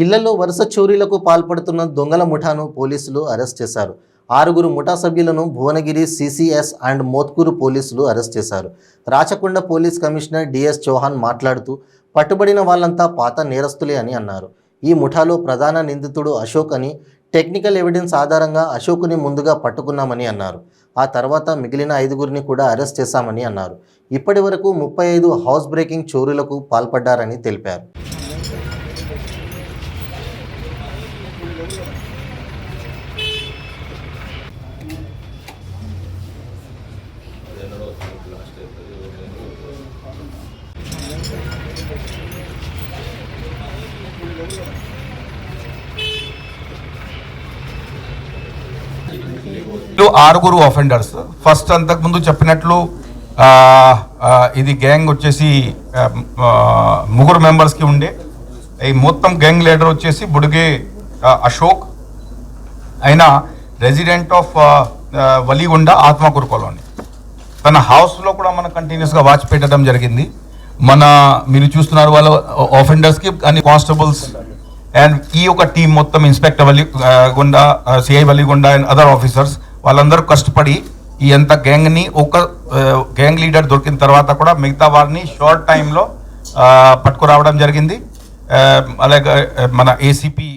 ఇళ్ళలో వరుస చోరీలకు పాల్పడుతున్న దొంగల ముఠాను పోలీసులు అరెస్ట్ చేశారు. ఆరుగురు ముఠా సభ్యులను భువనగిరి సిసిఎస్ అండ్ మోత్కూరు పోలీసులు అరెస్ట్ చేశారు. Rachakonda police commissioner DS Chauhan మాట్లాడుతూ పట్టుబడిన వాళ్ళంతా పాత నేరస్తులే అని అన్నారు. ఈ ముఠాలో ప్రధాన నిందితుడు అశోక్ అని టెక్నికల్ ఎవిడెన్స్ ఆధారంగా అశోకుని ముందుగా పట్టుకున్నామని అన్నారు. ఆ తర్వాత మిగిలిన ఐదుగురిని కూడా అరెస్ట్ చేశామని అన్నారు. ఇప్పటి వరకు ముప్పై ఐదు హౌస్ బ్రేకింగ్ చోరీలకు పాల్పడ్డారని తెలిపారు. ఆరుగురు అఫెండర్స్ ఫస్ట్ అంతకుముందు చెప్పినట్లు ఇది గ్యాంగ్ వచ్చేసి ముగ్గురు మెంబర్స్కి ఉండే. ఈ మొత్తం గ్యాంగ్ లీడర్ వచ్చేసి బుడిగే అశోక్ ఆయన resident of Valigonda Atmakur colony తన హౌస్లో కూడా మనం కంటిన్యూస్గా వాచ్ పెట్టడం జరిగింది. మన మీరు చూస్తున్నారు వాళ్ళ ఆఫెండర్స్కి అన్ని కానిస్టేబుల్స్ అండ్ ఈ యొక్క టీం మొత్తం inspector Valigonda CI Valigonda and other officers వాళ్ళందరూ కష్టపడి ఈ ఎంత గ్యాంగ్ని ఒక గ్యాంగ్ లీడర్ దొరికిన తర్వాత కూడా మిగతా వారిని షార్ట్ టైంలో పట్టుకురావడం జరిగింది. అలాగే మన ఏసీపీ